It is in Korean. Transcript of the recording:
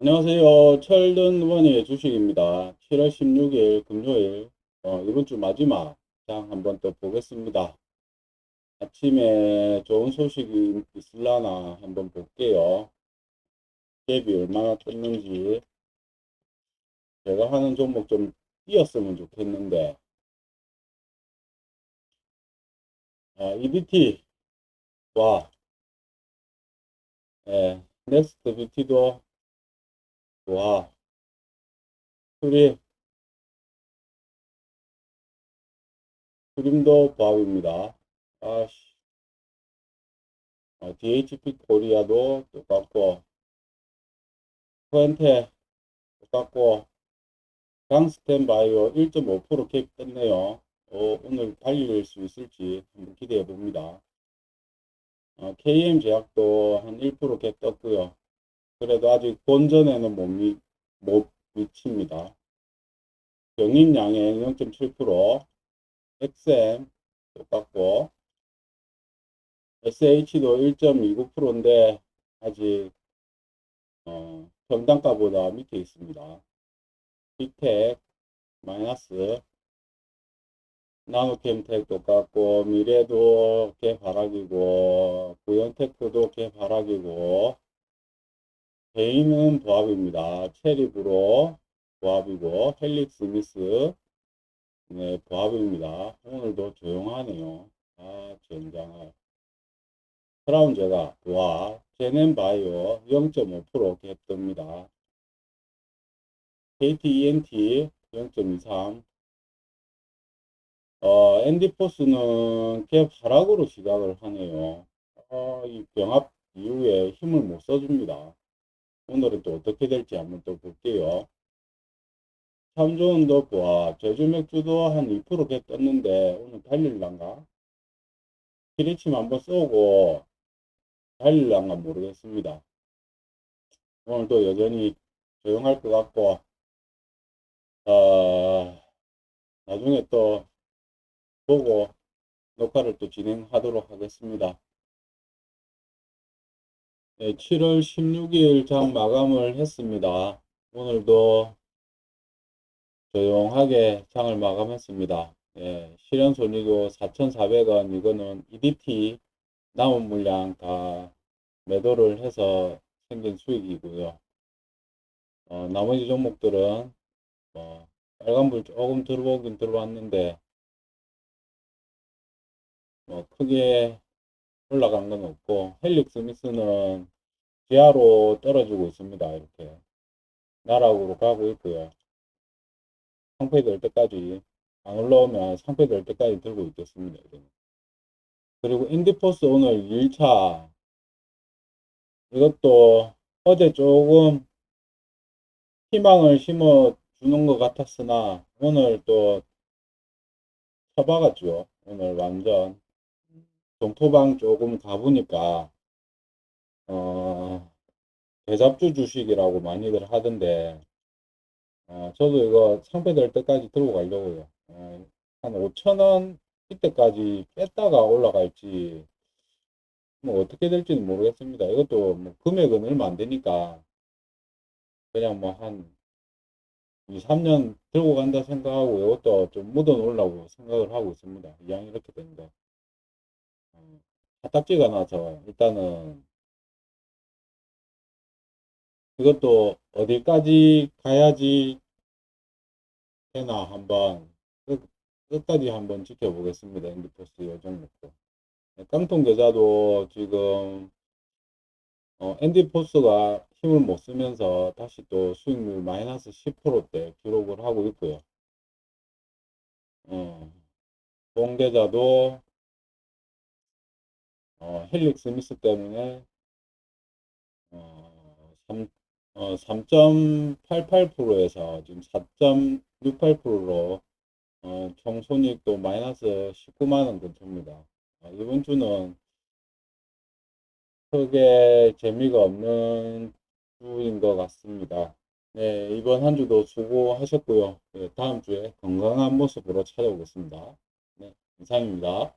안녕하세요. 철든 원의 주식입니다. 7월 16일 금요일, 어, 이번 주 마지막 장 한번 또 보겠습니다. 아침에 좋은 소식이 있을라나 한번 볼게요. 갭이 얼마나 떴는지. 제가 하는 종목 좀 뛰었으면 좋겠는데. 아, EBT. 와. 예, 넥스트 BT도 와, 수림, 수림도 보합입니다. 아씨, 어, DHP 코리아도 똑같고, 포엔테 똑같고, 강스텐 바이오 1.5%캡 떴네요. 어, 오늘 달릴 수 있을지 한번 기대해 봅니다. 어, KM 제약도 한 1%캡 떴고요. 그래도 아직 본전에는 못, 미, 못 미칩니다. 경인양행 0.7%, XM 똑같고, SH도 1.29%인데 아직 어, 평단가보다 밑에 있습니다. 빅텍 마이너스, 나노캠텍 똑같고, 미래도 개바락이고, 부연테크도 개바락이고, 개인은 보합입니다. 체리브로 보합이고 헬릭스 미스 네 보합입니다. 오늘도 조용하네요. 아 젠장할 크라운 제가 보합 제넨바이오 0.5% 갭듭니다. KTENT 0.23 어, 앤디포스는 갭 하락으로 시작을 하네요. 어, 이 병합 이후에 힘을 못 써줍니다. 오늘은 또 어떻게 될지 한번 또 볼게요. 참 좋은 더보아 제주 맥주도 한 2%개 떴는데 오늘 달릴란가? 피리침 한번 쏘고 달릴란가 모르겠습니다. 오늘도 여전히 조용할 것 같고 어, 나중에 또 보고 녹화를 또 진행하도록 하겠습니다. 네, 7월 16일 장 마감을 했습니다. 오늘도 조용하게 장을 마감했습니다. 예, 실현 손익도 4,400원, 이거는 EDT 남은 물량 다 매도를 해서 생긴 수익이고요. 어, 나머지 종목들은 뭐 빨간불 조금 들어오긴 들어왔는데 뭐 크게 올라간 건 없고 헬릭스 미스는 지하로 떨어지고 있습니다. 이렇게 나락으로 가고 있고요. 상패 될 때까지 안 올라오면 상패 될 때까지 들고 있겠습니다. 이거는. 그리고 인디포스 오늘 1차 이것도 어제 조금 희망을 심어 주는 것 같았으나 오늘 또 쳐박았죠. 오늘 완전 동토방 조금 가보니까 어 대잡주 주식이라고 많이들 하던데 어 저도 이거 상패될 때까지 들고 가려고요 어, 한 5천원 이때까지 뺐다가 올라갈지 뭐 어떻게 될지는 모르겠습니다. 이것도 뭐 금액은 얼마 안 되니까 그냥 뭐 한 2, 3년 들고 간다 생각하고 이것도 좀 묻어 놓으려고 생각을 하고 있습니다. 이왕 이렇게 된거 가딱지가 나서 일단은 이것도 어디까지 가야지 되나 한번 끝, 끝까지 한번 지켜보겠습니다. 인디포스 요정 먹고 깡통 계좌도 지금 어, 앤디포스가 힘을 못 쓰면서 다시 또 수익률 마이너스 10%대 기록을 하고 있고요. 어, 동 계좌도 어, 헬릭스 미스 때문에 어, 3, 어, 3.88%에서 지금 4.68%로 어, 총 손익도 마이너스 19만원 근처입니다. 어, 이번 주는 크게 재미가 없는 주인 것 같습니다. 네, 이번 한 주도 수고하셨고요. 네, 다음 주에 건강한 모습으로 찾아오겠습니다. 네, 이상입니다.